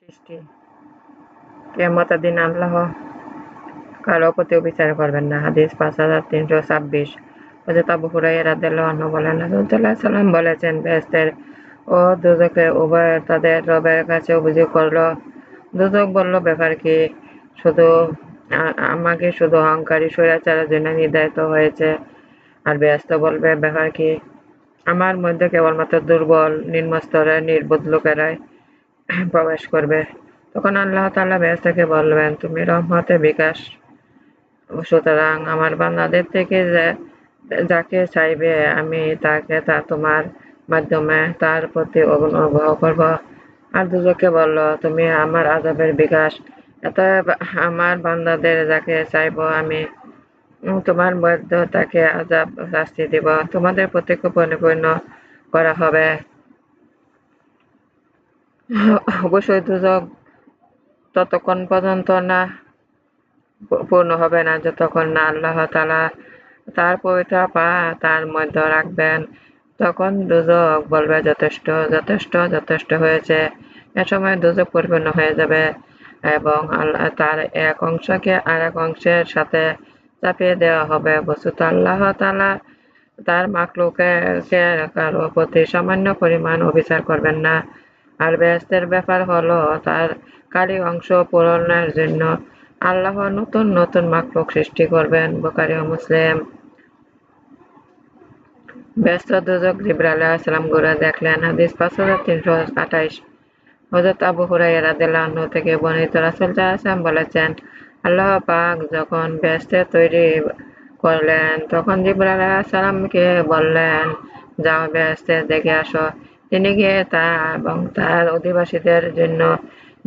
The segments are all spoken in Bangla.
সৃষ্টি দিন আল্লাহ কারও করবেন না। হাদিস পাঁচ হাজার তিনশো ছাব্বিশ। হজরত আবু বলেন সাল্লাম বলেছেন, বেহেশতের ও দুজকে উভয় তাদের রবের কাছে অভিযোগ করল। দুজক বলল, ব্যাপার কি? শুধু আমাকে শুধু অহংকারী স্বৈরাচারের জন্য নির্ধারিত হয়েছে। আর ব্যস্ত বলবে, ব্যাপার কি? আমার মধ্যে কেবলমাত্র দুর্বল, নিম্নস্তরের, নির্বোধ লোকেরাই প্রবেশ করবে। তখন আল্লাহ তাআলা ব্যস্তকে বলবেন, তুমি রহমতে বিকাশ। সুতরাং আমার বান্দাদের থেকে যাকে চাইবে আমি তাকে তা তোমার মাধ্যমে তার প্রতি অনুগ্রহ করব। আর দুজকে বলল, তুমি আমার আজাবের বিকাশ। অতএব আমার বান্দাদের যাকে চাইব আমি তোমার মধ্য তাকে আজাব শাস্তি দিব। তোমাদের প্রত্যেক পরিপূর্ণ করা হবে। অবশ্যই দুজক ততক্ষণ পর্যন্ত না পূর্ণ হবে না, যতক্ষণ না আল্লাহ তালা তার পবিত্র পা তার মধ্যে রাখবেন, তখন দুজক বলবে যথেষ্ট যথেষ্ট যথেষ্ট হয়েছে। এ সময় দুজক পরিপূর্ণ হয়ে যাবে এবং আল্লাহ তার এক অংশকে আর এক অংশের সাথে চাপিয়ে দেওয়া হবে। বস্তুত আল্লাহ তালা তার মাকলুকে কারও প্রতি সামান্য পরিমাণ অবিচার করবেন না। আর ব্যস্তের ব্যাপার হলো তার কালি অংশ পূরণের জন্য আল্লাহ নতুন নতুন মাকলুক সৃষ্টি করবেন, বোকারি ও মুসলিম। ব্যস্ত দুজক জিব্রাইল আলাইহিসসালাম ঘুরে দেখলেন, হাদিস পাঁচ হাজার তিনশো আঠাইশ। হযরত আবু হুরায়রা রাদিয়াল্লাহু আনহু থেকে বর্ণিত রাসূল আলাইহি বলেছেন, আল্লাহ পাক যখন বেহেশত তৈরি করলেন, তখন জিবরাইল আলাইহিস সালামকে বললেন, যাও বেহেশতে দেখে আসো। তিনি গিয়ে তা এবং তার অধিবাসীদের জন্য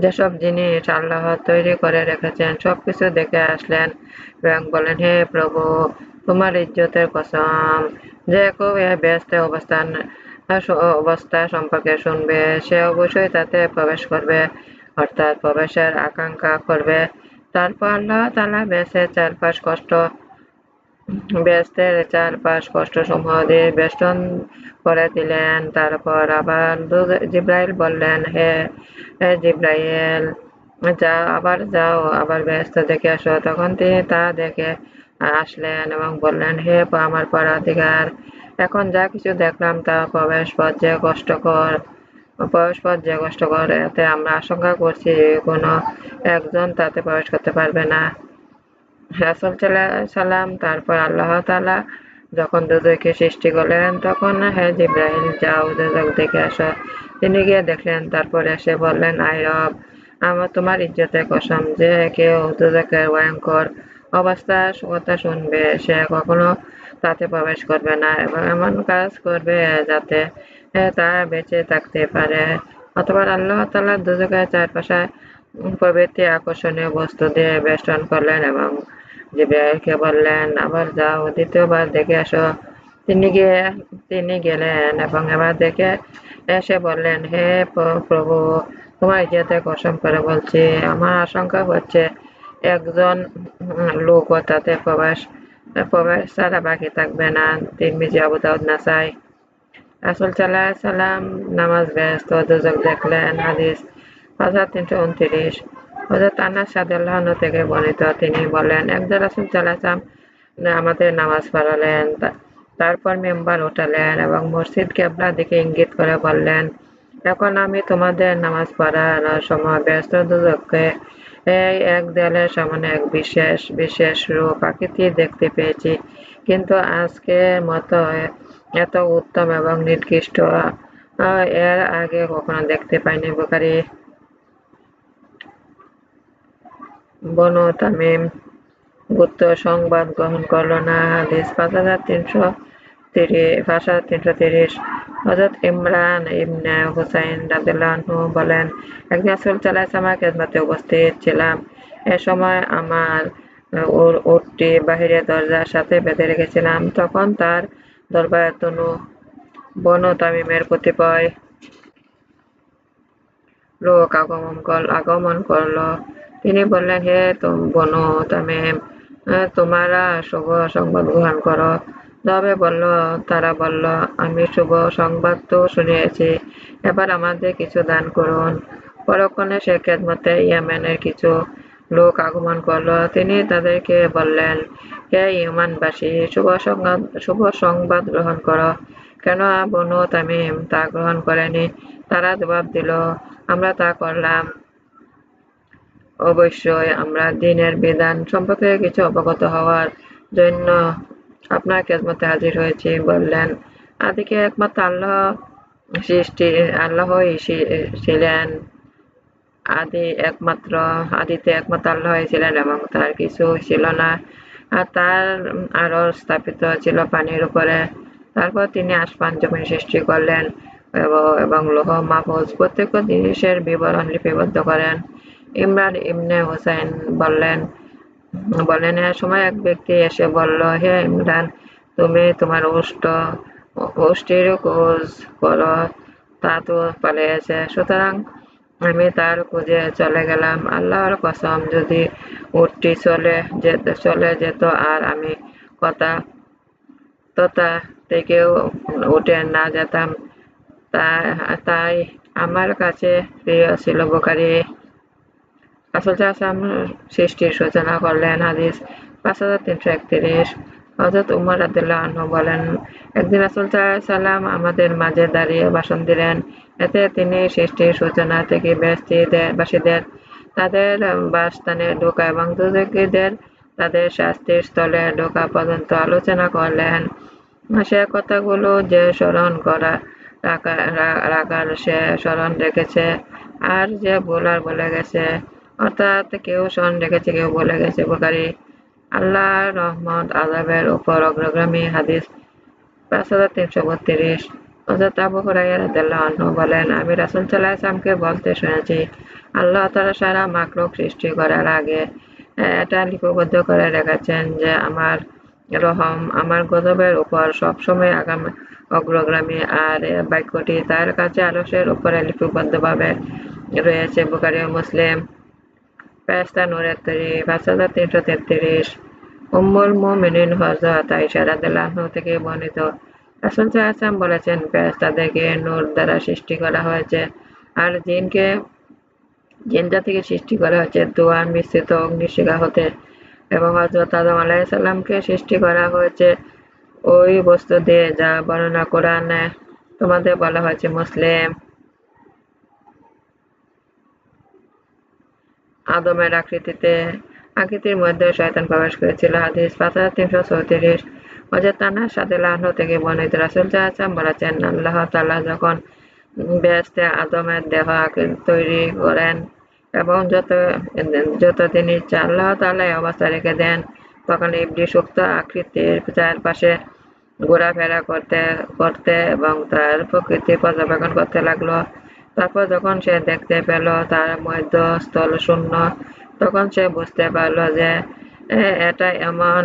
যেসব জিনিস আল্লাহ তৈরি করে রেখেছেন, সবকিছু দেখে আসলেন এবং বলেন হে প্রভু, তোমার ইজ্জতের কসম, যে কেউ এ বেহেশতে অবস্থান, অবস্থা সম্পর্কে শুনবে, সে অবশ্যই তাতে প্রবেশ করবে, অর্থাৎ প্রবেশের আকাঙ্ক্ষা করবে। তারপর আল্লাহ তালা বেসের চারপাশ কষ্ট ব্যস্তের চারপাশ কষ্ট সমূহ বেষ্টন করে দিলেন, তারপর আবার জিব্রাইল বললেন, হে জিব্রাইল, যাও, আবার যাও, আবার ব্যস্ত দেখে আসো। তখন তিনি তা দেখে আসলেন এবং বললেন, হে আমার পরাধিকার, এখন যা কিছু দেখলাম তা প্রবেশ যে কষ্টকর, প্রবেশ যে কষ্টকর, এতে আমরা আশঙ্কা করছি, কোনো একজন তাতে প্রবেশ করতে পারবে না। রাসুল সাল্লাম তারপর আল্লাহ তাআলা যখন দুজকে সৃষ্টি করলেন, তখন হে জিব্রাহিল যাও দুজক দেখে আসো। তিনি গিয়ে দেখলেন, তারপর এসে বললেন আই রব, আমার তোমার ইজ্জতের কসম যে কেউ দুজকের ভয়ঙ্কর অবস্থা কথা শুনবে। সে কখনো তাতে প্রবেশ করবে না এবং এমন কাজ করবে যাতে তারা বেঁচে থাকতে পারে। অথবা আল্লাহ তাআলা দুজকের চারপাশে প্রভৃতি আকর্ষণীয় বস্তু দিয়ে বেষ্টন করলেন এবং জিব্রাইলকে বললেন, আবার যাও, দ্বিতীয়বার দেখে আসো। তিনি গিয়ে তিনি গেলেন এবং এবার দেখে এসে বললেন, হে প্রভু তোমার ইজ্জতে কসম করে বলছি, আমার আশঙ্কা হচ্ছে একজন লোকও তাতে প্রবেশ প্রবেশ ছাড়া বাকি থাকবে না। তিরমিজি আবু নাসাই। রাসূল সাল্লাল্লাহু আলাইহি সাল্লাম নামাজ ব্যস্ত দুজক দেখলেন, হাদিস হাজার তিনশো উনত্রিশ। হযরত আনাস রাদিয়াল্লাহু থেকে বর্ণিত। তিনি বলেন একজন রাসূল আলাইহি আমাদের নামাজ পড়ালেন তারপর মেম্বার উঠালেন এবং মসজিদ কেবলার দিকে ইঙ্গিত করে বললেন, এখন আমি তোমাদের নামাজ পড়ানোর সময় ব্যস্ত দুজককে এই এক দেয়ালের সামনে এক বিশেষ বিশেষ রূপ আকৃতি দেখতে পেয়েছি। কিন্তু আজকের মতো এত উত্তম এবং নির্দিষ্ট এর আগে কখনো দেখতে পাইনি বুখারী বনু তামিম গুপ্ত সংবাদ গ্রহণ করল না। হাদিস পাঁচ হাজার তিনশো তিরিশ, পাঁচ হাজার তিনশো তিরিশ। হজরত ইমরান ইবনে হুসাইন আনহু বলেন, একদিন ওয়াসাল্লামের খেদমতে উপস্থিত ছিলাম। এ সময় আমার ওর উটটি বাহিরে দরজার সাথে বেঁধে রেখেছিলাম। তখন তার দরবারে তনু বনু তামিমের কতিপয় লোক আগমন কর, আগমন করল। তিনি বললেন হে তুম তামিম আহ, তোমরা শুভ সংবাদ গ্রহণ করো। তবে বলল তারা বলল আমি শুভ সংবাদ তো শুনিয়েছি এবার আমাদের কিছু দান করুন। পরক্ষণে সে খেদমতে ইয়েমেনের কিছু লোক আগমন করল। তিনি তাদেরকে বললেন হে ইউমানবাসী শুভ সংবাদ শুভ সংবাদ গ্রহণ করো। কেন বনু তামিম তা গ্রহণ করেনি তারা জবাব দিল আমরা তা করলাম। অবশ্যই আমরা দিনের বিধান সম্পর্কে কিছু অবগত হওয়ার জন্য আপনার খেদমতে হাজির হয়েছি বললেন। আদিকে একমাত্র আল্লাহ সৃষ্টি, আল্লাহই ছিলেন। আদি একমাত্র, আদিতে একমাত্র আল্লাহ ছিলেন এবং তার কিছু ছিল না। আর তার আরও স্থাপিত ছিল পানির উপরে। তারপর তিনি আসমান জমিন সৃষ্টি করলেন এবং লোহ মাহফুজ প্রত্যেক জিনিসের বিবরণ লিপিবদ্ধ করেন। ইমরান ইবনে হুসাইন বললেন বলেন এ সময় এক ব্যক্তি এসে বলল, হে ইমরান, তুমি তোমার উষ্ট, উষ্টির খোঁজ করো, তা তো পালিয়েছে। সুতরাং আমি তার খুঁজে চলে গেলাম। আল্লাহর কসম, যদি উটটি চলে যেতে, চলে যেত আর আমি কথা, তথা থেকেও উঠে না যেতাম তাই আমার কাছে প্রিয় ছিল বোকারি আসল চাষাম সৃষ্টির সূচনা করলেন হাদিস, পাঁচ হাজার তিনশো একত্রিশ। হজরত উমর আদুল্লাহ বলেন, একদিন রাসুল সাল্লাম আমাদের মাঝে দাঁড়িয়ে ভাষণ দিলেন। এতে তিনি সৃষ্টির সূচনা থেকে বাসীদের, তাদের বাসস্থানে ঢোকা এবং দুর্যোগীদের তাদের শাস্তির স্থলে ঢোকা পর্যন্ত আলোচনা করলেন। সে কথাগুলো যে স্মরণ করা রাখার সে স্মরণ রেখেছে, আর যে বলার বলে গেছে অর্থাৎ কেউ স্মরণ রেখেছে, কেউ বলে গেছে বোকারি আল্লাহ রহমত আজাবের উপর অগ্রগামী হাদিস পাঁচ হাজার তিনশো বত্রিশ। হজরত আবু হুরাইয়াহ বলেন, আমি রাসুল সাল্লাহ ইসলামকে বলতে শুনেছি, আল্লাহ তারা সারা মাকলুক সৃষ্টি করার আগে এটা লিপিবদ্ধ করে রেখেছেন যে আমার রহম, আমার গজবের উপর সবসময় আগাম, অগ্রগামী। আর বাক্যটি তার কাছে আলসের উপরে লিপিবদ্ধভাবে রয়েছে বুকারি মুসলিম। পেস্তা নুরেত্তরি পাঁচ হাজার তিনশো তেত্রিশ উম্মুল মুমিনিন হজরত আইসা রাদিয়াল্লাহু থেকে বর্ণিত। রাসূল সাল্লাল্লাহু বলেছেন ফেরেশতাদেরকে নূর দ্বারা সৃষ্টি করা হয়েছে। আর জিনকে জিন জাতিকে সৃষ্টি করা হয়েছে দোয়ার মিশ্রিত অগ্নিশিখা হতে। এবং হজরত আদম আলাইসাল্লামকে সৃষ্টি করা হয়েছে ওই বস্তু দিয়ে, যা বর্ণনা কোরআনে তোমাদের বলা হয়েছে মুসলিম। আদমের আকৃতিতে, আকৃতির মধ্যে শয়তান প্রবেশ করেছিল। হাদিস পাঁচ হাজার তিনশো চৌত্রিশ। হজরত সাথে লাহন থেকে বর্ণিত রাসুল চাহাম বলেছেন, আল্লাহ তাল্লাহ যখন ব্যস্তে আদমের দেহ তৈরি করেন এবং যত যত তিনি আল্লাহ তাল্লাহ অবস্থা রেখে দেন। তখন ইবলি সুপ্ত আকৃতির চারপাশে ঘোরাফেরা করতে করতে এবং তার প্রকৃতি পর্যবেক্ষণ করতে লাগল। তারপর যখন সে দেখতে পেল তার মধ্যস্থল শূন্য, তখন সে বুঝতে পারল যে এটা এমন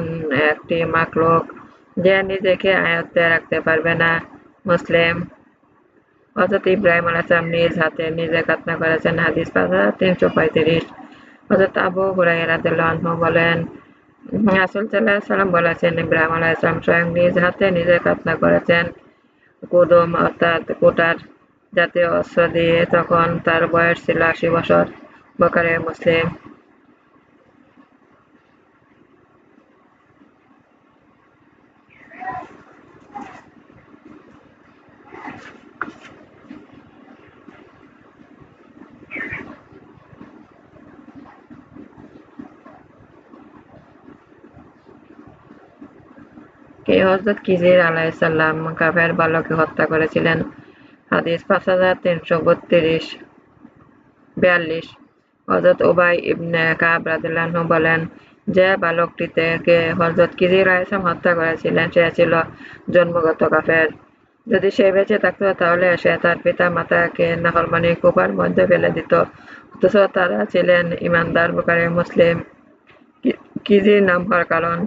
একটি মাকলুক যে নিজেকে আয়ত্তে রাখতে পারবে না। মুসলিম। হজরত ইব্রাহিম আলাইসলাম নিজ হাতে নিজে কাতনা করেছেন। হাদিস পাঁচ তিনশো পঁয়ত্রিশ। হজরত আবু হুরাই রাদিল্লাহ বলেন আসল সাল্লাম বলেছেন, ইব্রাহিম আলাইসলাম স্বয়ং নিজ হাতে নিজে কাতনা করেছেন। কুদুম অর্থাৎ কোটার জাতীয় অস্ত্র দিয়ে তখন তার বয়স ছিল আশি বছর। বকারে মুসলিম। কে হজরত কিজির আলাইসাল্লাম কাফের বালকে হত্যা করেছিলেন। হাদিস পাঁচ হাজার তিনশো বত্রিশ, বিয়াল্লিশ। হজরত ওবাই ইবনে কাব রাদিল্লাহ বলেন, যে বালকটি থেকে হজরত কিজির আলাইসলাম হত্যা করেছিলেন, সে ছিল জন্মগত কাফের। যদি সে বেঁচে থাকতো, তাহলে সে তার পিতা মাতাকে নাহরমানি কুপার মধ্যে ফেলে দিত। অথচ তারা ছিলেন ইমানদার বুকারে মুসলিম। কিজির নাম হওয়ার কারণ,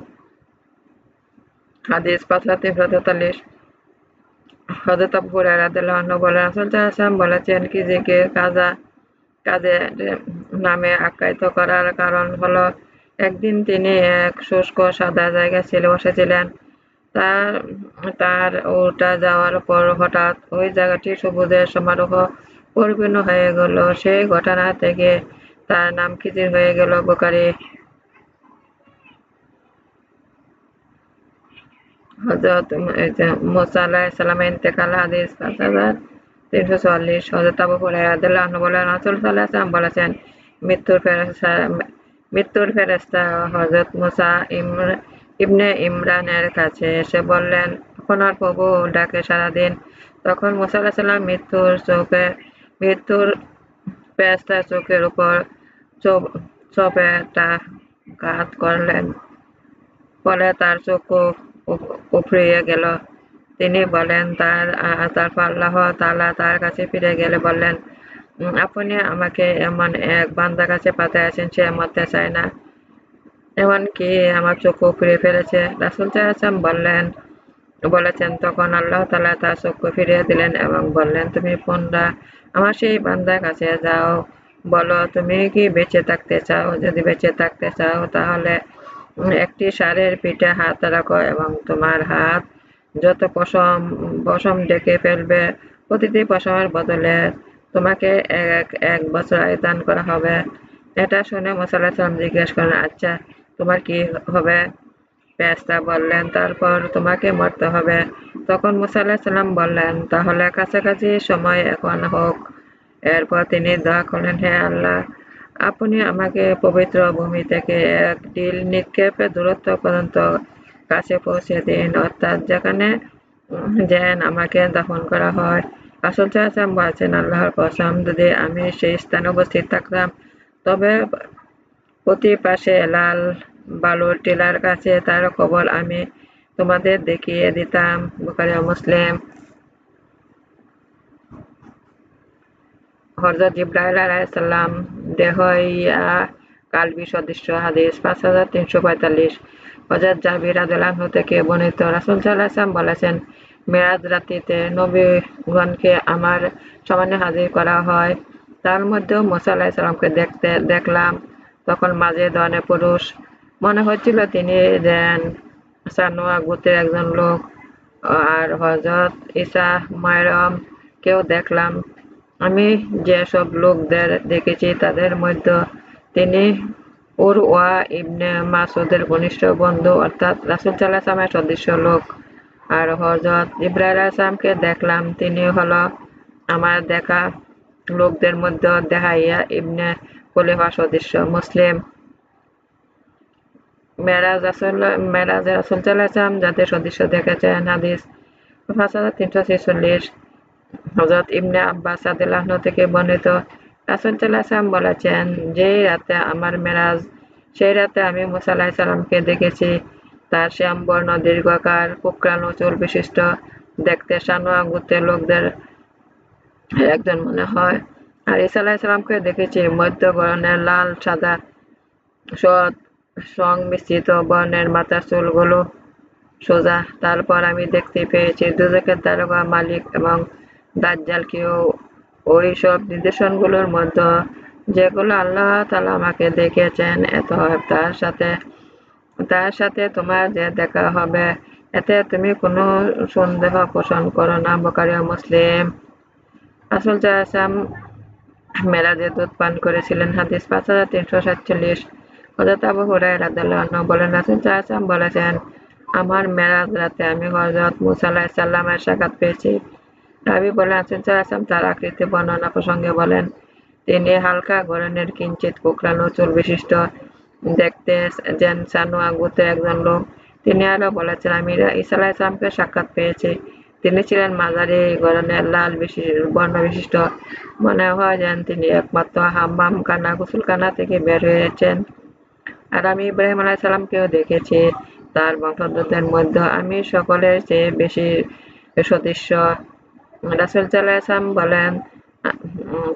হাদিস পাঁচ হাজার তিনশো তেতাল্লিশ। হজরত আবু হুরায়রা বলেন, রাসূল বলেছেন কি যে কে কাজা, কাজে নামে আখ্যায়িত করার কারণ হলো, একদিন তিনি এক শুষ্ক সাদা ছেলে বসেছিলেন। তার তার ওটা যাওয়ার পর হঠাৎ ওই জায়গাটি সবুজের সমারোহ পরিপূর্ণ হয়ে গেল। সেই ঘটনা থেকে তার নাম খিজির হয়ে গেল বোকারি। হজরত মুসা আলাহিসাল্লামের ইন্তেকাল হাদিস পাঁচ হাজার তিনশো চুয়াল্লিশ হজরত আবু হুরায়রা বলেন, রাসূল সাল্লাল্লাহু বলেছেন, মৃত্যুর ফেরেশতা মৃত্যুর ফেরেশতা হযরত মুসা ইবনে ইমরানের কাছে এসে বললেন আপনার প্রভু ডাকে সারাদিন। তখন মুসা আলাহিসাল্লাম মৃত্যুর চোখে, মৃত্যুর ফেরেশতার চোখের উপর চপেটা ঘাত করলেন। ফলে তার চক্ষু উপড়িয়ে গেল। তিনি বলেন, তার তারপর আল্লাহ তাআলা তার কাছে ফিরে গেলে বললেন আপনি আমাকে এমন এক বান্দার কাছে পাঠিয়েছেন সে মরতে চায় না। এমনকি আমার চক্ষু ফিরে ফেলেছে। রাসুল চাহাম বললেন, বলেছেন, তখন আল্লাহ তালা তার চক্ষু ফিরিয়ে দিলেন এবং বললেন, তুমি পুনরা আমার সেই বান্দার কাছে যাও। বলো, তুমি কি বেঁচে থাকতে চাও? যদি বেঁচে থাকতে চাও, তাহলে একটি ষাঁড়ের পিঠে হাত রাখো এবং তোমার হাত যত পশম পশম ডেকে ফেলবে, প্রতিটি পশমের বদলে তোমাকে এক এক বছর আয়দান করা হবে। এটা শুনে মোসাল্লাহ সাল্লাম জিজ্ঞেস করেন আচ্ছা তোমার কি হবে? পেস্তা বললেন, তারপর তোমাকে মরতে হবে। তখন মুসাল্লাহ সাল্লাম বললেন, তাহলে কাছাকাছি সময় এখন হোক। এরপর তিনি দোয়া করলেন, হে আল্লাহ আপনি আমাকে পবিত্র ভূমি থেকে এক ডিল নিক্ষেপের দূরত্ব পর্যন্ত কাছে পৌঁছে দিন। অর্থাৎ যেখানে যেন আমাকে দাফন করা হয়। আসল চাচাম বলছেন, আল্লাহর কসম, যদি আমি সেই স্থানে উপস্থিত থাকতাম, তবে প্রতি পাশে লাল বালুর টিলার কাছে তার কবর আমি তোমাদের দেখিয়ে দিতাম। বুখারি মুসলিম হজরত ইব্রাহিম আলাইসাল্লাম দেহ ইয়া কালবি সদৃশ্য হাদিস পাঁচ হাজার তিনশো পঁয়তাল্লিশ। হজরত জাবির আদুল্লাহ থেকে বর্ণিত রাসুল সাল্লাহাম বলেছেন মেয়াজ রাতিতে নবীগণকে আমার সামান্য হাজির করা হয়। তার মধ্যেও মোসা আলাহিসাল্লামকে দেখতে, দেখলাম। তখন মাঝে ধরনের পুরুষ মনে হচ্ছিল তিনি দেন সানোয়া গুতের একজন লোক। আর হজরত ইসা মায়রম কেউ দেখলাম আমি যেসব লোকদের দেখেছি, তাদের মধ্যে তিনি উরওয়া ইবনে মাসুদের ঘনিষ্ঠ বন্ধু, অর্থাৎ রাসুল সাল্লাহামের সদস্য লোক। আর হজরত ইব্রাহিম আসলামকে দেখলাম, তিনি হলো আমার দেখা লোকদের মধ্যে দেহাইয়া ইবনে খলিফা সদস্য, মুসলিম। মেরাজ আসল মেরাজ রাসুল সাল্লাহাম যাদের সদস্য দেখেছেন, হাদিস পাঁচ তিনশো ছেচল্লিশ। হজরত ইবনে আব্বাস আদিল্লাহ থেকে বর্ণিত রাসুল সাল্লাহাম বলেছেন যেই রাতে আমার মেরাজ, সেই রাতে আমি মুসা সাল্লামকে দেখেছি। তার শ্যামবর্ণ, দীর্ঘকার, কোকড়ানো চুল বিশিষ্ট, দেখতে সানোয়া গুতে লোকদের একজন মনে হয়। আর ইসা আলাহিসাল্লামকে দেখেছি, মধ্য গরণের লাল, সাদা, সৎ, সংমিশ্রিত বর্ণের মাথার চুলগুলো সোজা। তারপর আমি দেখতে পেয়েছি দুজকের দারোগা মালিক এবং দাজ্জালকেও ওই সব নির্দেশনগুলোর মধ্যে যেগুলো আল্লাহ তালা আমাকে দেখেছেন এত তার সাথে তার সাথে তোমার যে দেখা হবে, এতে তুমি কোনো সন্দেহ পোষণ করো না, বোকারিয়া মুসলিম। আসল চাহাম মেরাজে দুধ পান করেছিলেন, হাদিস পাঁচ হাজার তিনশো সাতচল্লিশ। হজরত আবু হুরাই রাদাল্লাহ বলেন, রাসুল চাহাম বলেছেন, আমার মেরাজ রাতে আমি হজরত মুসাল্লাহ সাল্লামের সাক্ষাৎ পেয়েছি। রাবি বলেন রাসুল চাহাম তার আকৃতি বর্ণনা প্রসঙ্গে বলেন, তিনি হালকা গরনের কিঞ্চিত কোকড়ানো চুল বিশিষ্ট। দেখতে যেন সানোয়া গুতে একজন লোক। তিনি আরও বলেছেন, আমি ইসা ইসলামকে সাক্ষাৎ পেয়েছি। তিনি ছিলেন মাঝারি গরনের লাল বর্ণ বিশিষ্ট। মনে হয় যেন তিনি একমাত্র হাম্মাম কানা গুসুলখানা থেকে বের হয়েছেন। আর আমি ইব্রাহিম আলাইসাল্লামকেও দেখেছি। তার বংশধরদের মধ্যে আমি সকলের চেয়ে বেশি সদস্য রাসুল সাল্লাহাম বলেন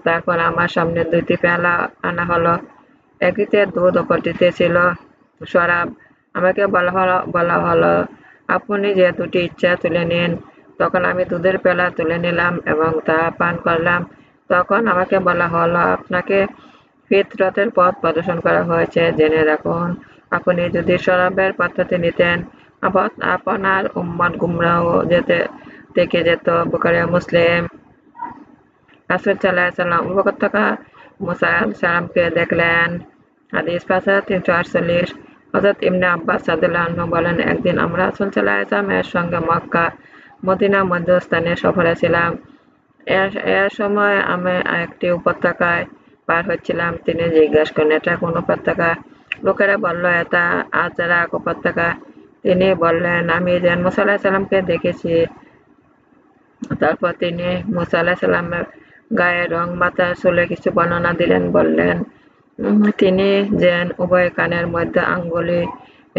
তারপর আমার সামনে দুইটি পেয়ালা আনা হলো। একটিতে দুধ, অপরটিতে ছিল শরাব। আমাকে বলা হলো বলা হলো, আপনি যে দুটি ইচ্ছা তুলে নিন। তখন আমি দুধের পেলা তুলে নিলাম এবং তা পান করলাম। তখন আমাকে বলা হলো, আপনাকে ফিতরতের পথ প্রদর্শন করা হয়েছে। জেনে রাখুন, আপনি যদি শরাবের পাত্রটি নিতেন আপনার উম্মত গুমরাহ যেতে থেকে যেত বুকারিয়া মুসলিম রাসুল সাল্লাহ সাল্লাম উপত্যকা মুসা সালামকে দেখলেন। হাদিস হাজার তিনশো আটচল্লিশ। হজরত ইমনে আব্বাস সাদুল্লাহ বলেন, একদিন আমরা রাসুল সাল্লাহ আসলামের সঙ্গে মক্কা, মদিনা মধ্যস্থানে সফরে ছিলাম। এর সময় আমি একটি উপত্যকায় পার হচ্ছিলাম। তিনি জিজ্ঞাসা করেন এটা কোন উপত্যকা? লোকেরা বলল, এটা আজারা উপত্যকা। তিনি বললেন, আমি যেন মুসা সাল্লামকে দেখেছি তারপর তিনি মুসা সাল্লামের গায়ের রং মাথা চুলে কিছু বর্ণনা দিলেন, বললেন তিনি যেন উভয় কানের মধ্যে আঙ্গুলি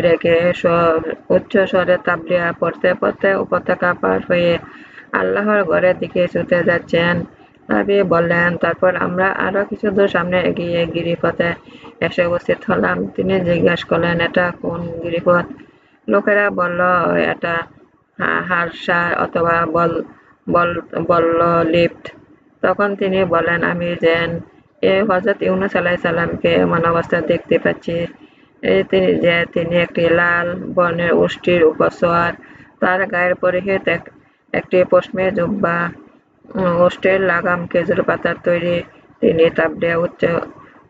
রেখে উচ্চ স্বরে তাবলিয়া পড়তে পড়তে উপত্যকা পার হয়ে আল্লাহর ঘরের দিকে ছুটে যাচ্ছেন। নাবি বললেন, তারপর আমরা আরও কিছু দূর সামনে এগিয়ে গিরিপথে এসে উপস্থিত হলাম। তিনি জিজ্ঞাসা করলেন, এটা কোন গিরিপথ? লোকেরা বলল, এটা হারসা অথবা বল বলল লিফট তখন তিনি বলেন, আমি যেন এ হজরত ইউনুস আলাহি সাল্লামকে এমন অবস্থা দেখতে পাচ্ছি। তিনি, যে তিনি একটি লাল বর্ণের উষ্টির উপর তার গায়ের পরিহিত একটি পশ্মে জুব্বা উষ্টের লাগাম খেজুর পাতার তৈরি। তিনি তাবলিয়া উচ্চ,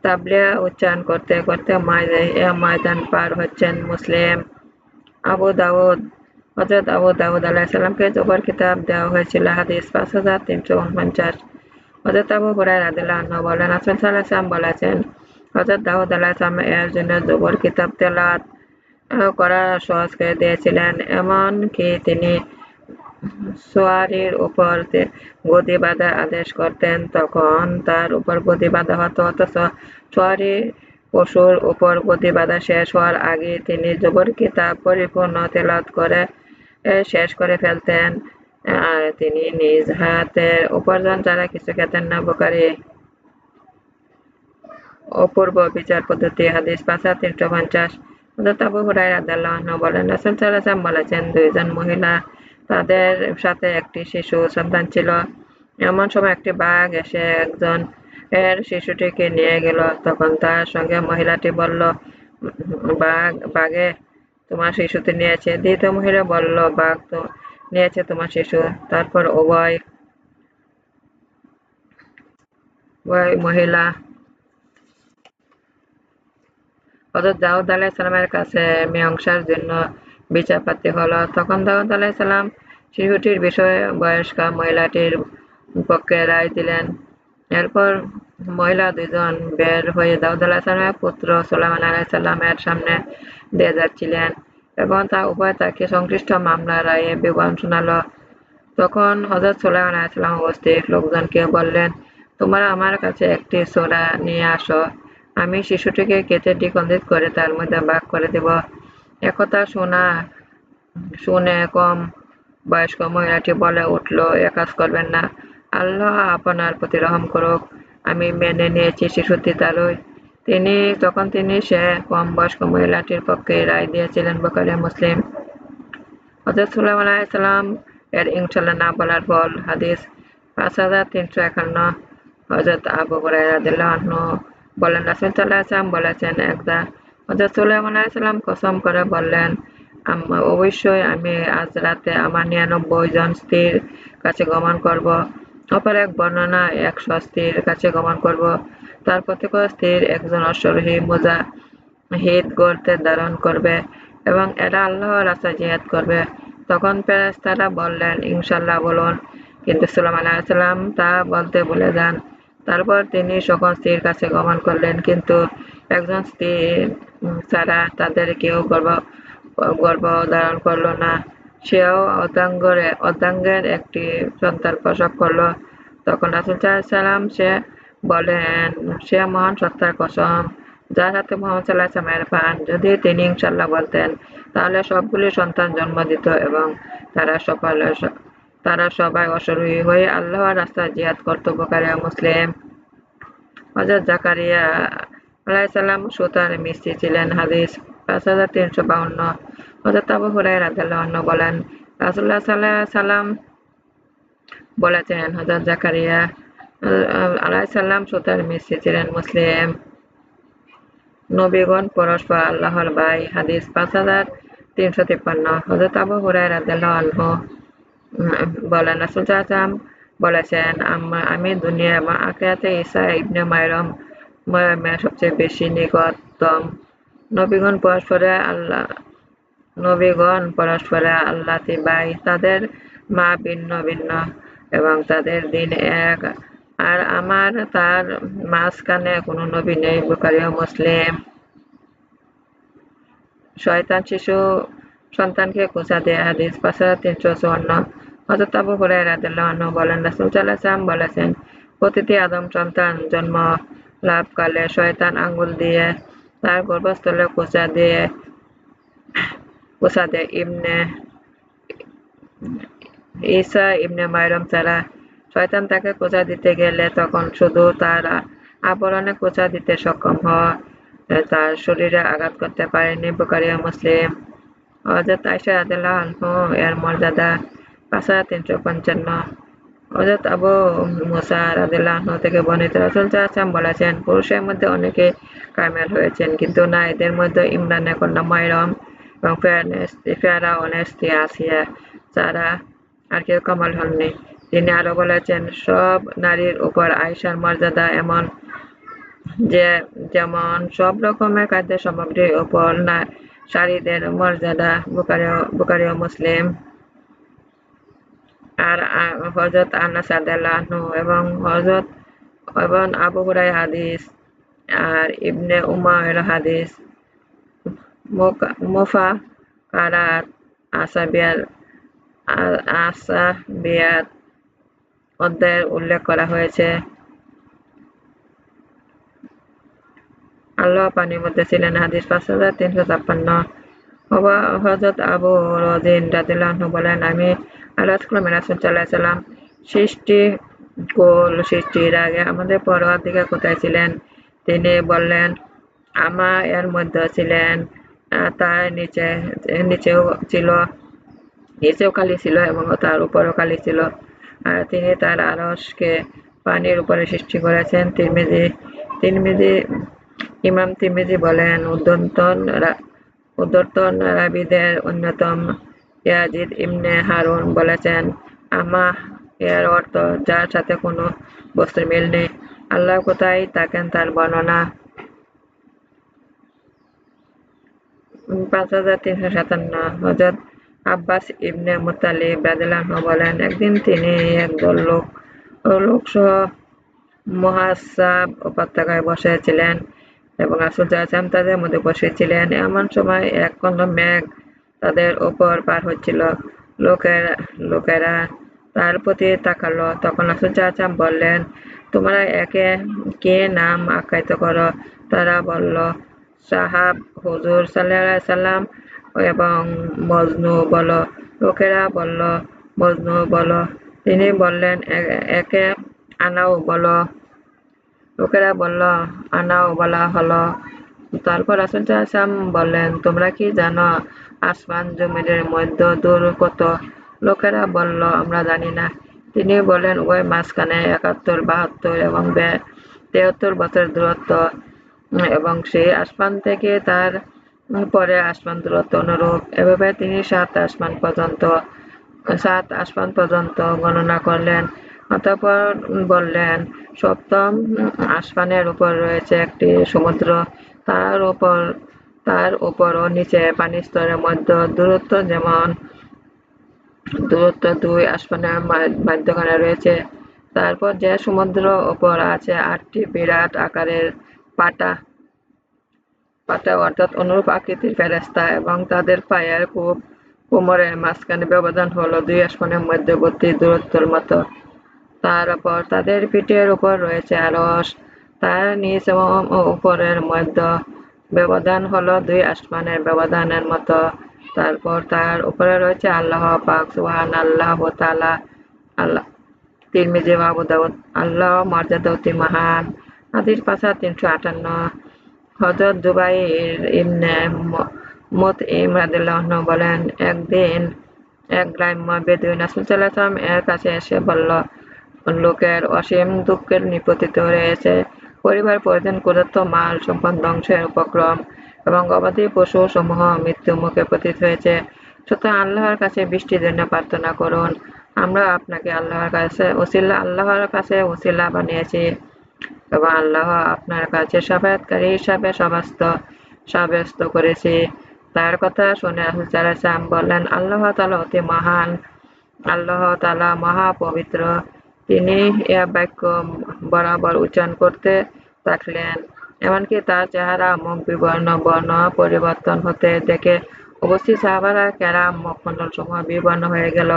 তাবলিয়া উচ্চারণ করতে করতে ময়দান পার হচ্ছেন মুসলিম আবু দাউদ। হজরত আবু দাউদ আলাহিসাল্লামকে জবর কিতাব দেওয়া হয়েছিল, হাদিস পাঁচ হাজার তিনশো উনপঞ্চাশ। হজরত আবু হুরাই রাদিল্লাহ বলেন আসল সাল্লাহাম বলেছেন হজরত দাউদ আলাহিসাম এর জন্য জবর কিতাব তেলাত করা সহজ করে দিয়েছিলেন, এমনকি তিনি সোয়ারির উপর গদি বাঁধার আদেশ করতেন, তখন তার উপর গদি বাঁধা হতো, অথচ সোয়ারি পশুর উপর গদি বাঁধা শেষ হওয়ার আগে তিনি জবর কিতাব পরিপূর্ণ তেলাত করে শেষ করে ফেলতেন। আর তিনি নিজ হাতের উপার্জন ছাড়া কিছু খেতেন না, বোকারি। অপূর্ব বিচার পদ্ধতি, হাদিস পাঁচ তিনশো পঞ্চাশ। হুরাই বলেন বলেছেন, দুইজন মহিলা তাদের সাথে একটি শিশু সন্তান ছিল। এমন সময় একটি বাঘ এসে একজন এর শিশুটিকে নিয়ে গেল। তখন তার সঙ্গে মহিলাটি বলল, বাঘ, বাঘে তোমার শিশুটি নিয়েছে। দ্বিতীয় মহিলা বলল, বাঘ তো নিয়েছে তোমার শিশু। তারপর উভয় মহিলা হজরত দাউদ আলাইসালামের কাছে মীমাংসার জন্য বিচারপাতি হলো। তখন দাউদ আলাইসালাম শিশুটির বিষয়ে বয়স্ক মহিলাটির পক্ষে রায় দিলেন। এরপর মহিলা দুজন বের হয়ে দাউদ আলাহিসাল্লামের পুত্র সোলামান আলাহিসাল্লামের সামনে দিয়ে যাচ্ছিলেন এবং তা উভয় তাকে সংশ্লিষ্ট মামলা রায়ে বিবরণ শোনালো। তখন হজরত সোলাইমান আলাহিসাল্লাম উপস্থিত। লোকজনকে বললেন, তোমরা আমার কাছে একটি সোরা নিয়ে আসো। আমি শিশুটিকে কেটে ডিকন্দিত করে তার মধ্যে ভাগ করে দেব। একথা শোনা, শুনে কম বয়স্ক মহিলাটি বলে উঠল, এ কাজ করবেন না। আল্লাহ আপনার প্রতি রহম করুক। আমি মেনে নিয়েছি শিশুটি তারই তিনি, তখন তিনি সে কম বয়স্ক মহিলাটির পক্ষে রায় দিয়েছিলেন বকারে মুসলিম। হজরত আলাইসালাম এর ইনশাল্লাহ না বলার ফল হাদিস পাঁচ হাজার তিনশো একান্ন। হজরত আবু হরাইরাদিল্লাহ বলেন, রাসুল সাল্লাহ বলেছেন একদা। হজরত সুলাইমান আলাইসাল্লাম কসম করে বললেন অবশ্যই আমি আজ রাতে আমার নিরানব্বই জন স্ত্রীর কাছে গমন করব। অপর এক বর্ণনা একশো স্ত্রীর কাছে গমন করব। তার প্রত্যেক স্ত্রীর একজন অশ্বরোহী মোজা হিত গর্তে ধারণ করবে এবং এরা আল্লাহ রাস্তা জিহাদ করবে। তখন তারা বললেন ইনশাল্লাহ বলুন। কিন্তু সুলাম আলাহিসাল্লাম তা বলতে বলে যান। তারপর তিনি সকল স্ত্রীর কাছে গমন করলেন, কিন্তু একজন স্ত্রী ছাড়া তাদের কেউ গর্ব গর্ব ধারণ করল না। সেও অর্ধাঙ্গের অর্ধাঙ্গের একটি সন্তান প্রসব করল। তখন রাসুল সাল্লাম সে বলেন, সে মহান সত্তার কসম। যার হাতে মোহাম্মদ সাল্লাহ সাল্লামের পান যদি তিনি ইনশাল্লাহ বলতেন, তাহলে সবগুলি সন্তান জন্ম দিত এবং তারা সফল তারা সবাই অসরোহী হয়ে আল্লাহর রাস্তায় জিহাদ কর্তব্য করে মুসলিম। হজরত জাকারিয়া আলাইসাল্লাম সুতার মিস্ত্রি ছিলেন। হাদিস পাঁচ হাজার তিনশো বাউন্ন। হজরত আবু হুরাই রাদাল্লাহ বলেন রাসুল্লাহ সাল্লাহ সাল্লাম বলেছেন হজরত জাকারিয়া আলাইসাল্লাম সুতার মিস্ত্রি ছিলেন মুসলিম। নবীগণ পরস্পর আল্লাহর ভাই হাদিস পাঁচ হাজার তিনশো তিপ্পান্ন। হজরত আবু হুরাই রাদাল্লাহ বলেন, রাসুল সাল্লাম বলেছেন, আমি দুনিয়া এবং আখিরাতে ঈসা ইবনে মারইয়ামের সবচেয়ে বেশি নিকটতম। নবীগণ পরস্পরে আল্লাহ নবীগণ পরস্পরে আল্লাহতে ভাই তাদের মা ভিন্ন ভিন্ন এবং তাদের দিন এক। আর আমার তার মাঝখানে কোনো নবী নেই, বুখারী ও মুসলিম। শয়তান শিশু সন্তানকে খোঁচা দেয়, হাদিস পাঁচ হাজার তিনশো চুয়ান্ন। হজরত আবু রাদিয়াল্লাহু বলেন, রাসূল সাল্লাল্লাহু বলেছেন, প্রতিটি আদম সন্তান জন্ম লাভকালে শয়তান আঙ্গুল দিয়ে তার গর্ভস্থলে খোঁচা দিয়ে দেয় ইবনে ঈসা ইবনে মাইরম ছাড়া শয়তান তাকে খোঁচা দিতে গেলে তখন শুধু তার আবরণে খোঁচা দিতে সক্ষম হওয়া তার শরীরে আঘাত করতে পারেনি বুখারী মুসলিম। হযরত আয়েশা রাদিয়াল্লাহু আনহু এর মর্যাদা পাঁচ তিনশো পঞ্চান্ন। হযরত আবু মুসা রাদিয়াল্লাহু আনহু থেকে বর্ণিত রাসূল সাল্লাল্লাহু বলেছেন, পুরুষের মধ্যে অনেকে কামেল হয়েছেন, কিন্তু না, এদের মধ্যে ইমরানের কন্যা মাইরম। ফেরাউনের স্ত্রী আসিয়া যারা আর কেউ কামাল হননি তিনি আরও বলেছেন সব নারীর উপর আয়সার মর্যাদা এমন যে যেমন সব রকমের খাদ্য সামগ্রীর উপর না শাড়িদের মর্যাদা বুকারি ও মুসলিম আর হজরত আনাস আনহু এবং হজরত এবং আবু হুরাই হাদিস আর ইবনে উমায়ের হাদিস মুফা কারাত আসাবিয়ার আসাবিয়াত অধ্যায়ের উল্লেখ করা হয়েছে। আল্লাহ পানির মধ্যে ছিলেন হাদিস পাঁচ হাজার তিনশো ছাপ্পান্ন। হজরত আবু রদিন রাদিল্লাহু বলেন, আমি আল্লাহ রাসুল সাল্লাহ সাল্লাম সৃষ্টি, গোল সৃষ্টির আগে আমাদের পরোয়ার দিকে কোথায় ছিলেন? তিনি বললেন, আমা এর মধ্যে ছিলেন। তার নিচে, নিচেও ছিল, নিচেও খালি ছিল এবং তার উপরও খালি ছিল। আর তিনি তার আরসকে পানির উপরে সৃষ্টি করেছেন। তিরমিজি তিরমিজি, ইমাম তিরমিজি বলেন উদ্যন্তন উদ্যর্তন রাবিদের অন্যতম ইয়াজিদ ইমনে হারুন বলেছেন আমা এর অর্থ, যার সাথে কোনো বস্তুর মিল নেই। আল্লাহ কোথায় থাকেন তার বর্ণনা পাঁচ হাজার তিনশো সাতান্ন। হজরত আব্বাস ইবনে মুতালিব রাদিয়াল্লাহু বলেন, একদিন তিনি একদল লোক, লোকসহ মুহাসাব উপত্যকায় বসেছিলেন এবং রাসূল সাল্লাল্লাহু তাদের মধ্যে বসেছিলেন এমন সময় এক খণ্ড মেঘ তাদের উপর পার হচ্ছিল। লোকেরা লোকেরা তার প্রতি তাকালো। তখন রাসূল সাল্লাল্লাহু বললেন, তোমরা একে কে নাম আখ্যায়িত করো? তারা বলল সাহাব, হুজুর সাল্লাল্লাহু সাল্লাম এবং মজনু বল, লোকেরা বলল, মজনু বলো। তিনি বললেন একে আনাও বলো। লোকেরা বলল, আনাও বলা হলো। তারপর আসল আসাম বললেন, তোমরা কি জানো আসমান জমিনের মধ্যে দূর কত? লোকেরা বলল, আমরা জানি না। তিনি বলেন ওই মাঝখানে একাত্তর, বাহাত্তর এবং তেহত্তর বছর দূরত্ব। এবং সেই আসমান থেকে তার পরে আসমান দূরত্ব অনুরূপ। এভাবে তিনি সাত আসমান পর্যন্ত, সাত আসমান পর্যন্ত গণনা করলেন। অতঃপর বললেন, সপ্তম আসমানের উপর রয়েছে একটি সমুদ্র। তার উপর তার উপর ও নিচে পানি স্তরের মধ্যে দূরত্ব যেমন দূরত্ব দুই আসমানের মাধ্যখানে রয়েছে। তারপর যে সমুদ্র উপর আছে আটটি বিরাট আকারের পাটা পাটা অর্থাৎ অনুরূপ আকৃতির ফেরেস্তা এবং তাদের পায়ের খুব কোমরের মাঝখানে ব্যবধান হলো দুই আসমানের মধ্যবর্তী দূরত্বের মতো। তার উপর তাদের পিঠের উপর রয়েছে আরস তার নিচ এবং উপরের মধ্যে ব্যবধান হলো দুই আসমানের ব্যবধানের মতো। তারপর তার উপরে রয়েছে আল্লাহ পাক সুহান আল্লাহ তালা আল্লাহ তিরমিজি বাবু দাউদ, আল্লাহ মর্যাদা অতি মহান। হাদিস পাশা তিনশো আটান্ন। হজরত দুবাই ইবনে মত ইম বলেন, একদিন এক গ্রাম্য বেদুইন রাসুল এর কাছে এসে বলল, লোকের অসীম দুঃখের নিপতিত রয়েছে পরিবার পরিধান কুদত্ত মাল সম্পদ, ধ্বংসের উপক্রম এবং গবাদি পশু সমূহ মৃত্যু মুখে পতিত হয়েছে। সুতরাং আল্লাহর কাছে বৃষ্টির জন্য প্রার্থনা করুন। আমরা আপনাকে আল্লাহর কাছে ওসিলা, আল্লাহর কাছে ওসিলা বানিয়েছি। এবং আল্লাহ আপনার কাছে সাফায়াতকারী হিসাবে সমস্ত সাব্যস্ত করেছি। তার কথা শুনে হুসাম বললেন, আল্লাহ তালা অতি মহান, আল্লাহ তালা মহাপবিত্র। তিনি এ বাক্য বরাবর উচ্চারণ করতে থাকলেন, এমনকি তার চেহারা, মুখ বিবর্ণ, বর্ণ পরিবর্তন হতে দেখে উপস্থিত সাহাবারা কেরাম মুখমণ্ডল সমূহ বিবর্ণ হয়ে গেল।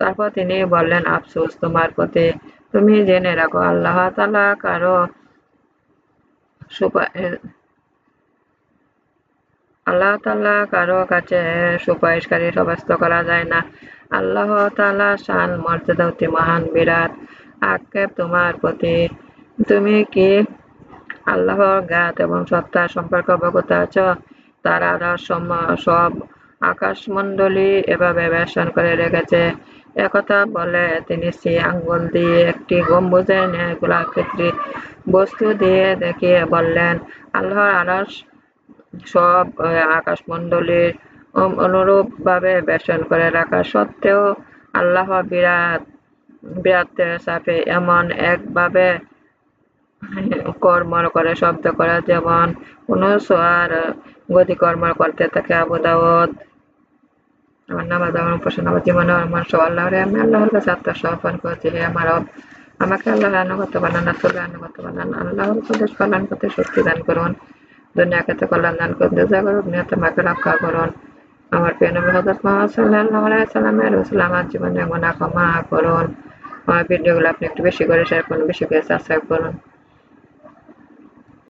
তারপর তিনি বললেন, আফসোস তোমার প্রতি তুমি জেনে রাখো, আল্লাহ তালা কারও আল্লাহ তাল্লাহ কারও কাছে সুপারিশকারী সাব্যস্ত করা যায় না। আল্লাহ তালা শান, মর্যাদা অতি মহান, বিরাট, আক্ষেপ তোমার প্রতি। তুমি কি আল্লাহর গাত এবং সত্তার সম্পর্কে অবগত আছো? তার সব আকাশমণ্ডলী এভাবে বেশন করে রেখেছে। একথা বলে তিনি সে আঙ্গুল দিয়ে একটি গম্বুজের ন্যায় গোলাকৃতি বস্তু দিয়ে দেখিয়ে বললেন, আল্লাহর আড়স সব আকাশমণ্ডলীর অনুরূপভাবে বেশন করে রাখা সত্ত্বেও আল্লাহ বিরাট, বিরাটের সাথে এমন একভাবে কর্ম করে শব্দ করা যেমন কোনো সোয়ার গতি কর্ম করতে থাকে আবু দাউদ। আমার নামাজ আমার উপাসনা আমার জীবনে আমার সব আল্লাহরে আমি আল্লাহর কাছে আত্মসমর্পণ করছি হে আমার আমাকে আল্লাহর আনুগত্য বানান রাসুলের আনুগত্য বানান। আল্লাহর উপদেশ পালন করতে শক্তি দান করুন। দুনিয়া ক্ষেত্রে কল্যাণ দান করুন দুজাগরুক নিহত মাকে রক্ষা করুন। আমার প্রিয় নবী হজরত মোহাম্মদ সাল্লাহ আলাইসাল্লামের রসুল আমার জীবনে গুণা ক্ষমা করুন। আমার ভিডিওগুলো আপনি একটু বেশি করে শেয়ার করুন, বেশি করে সাবস্ক্রাইব করুন।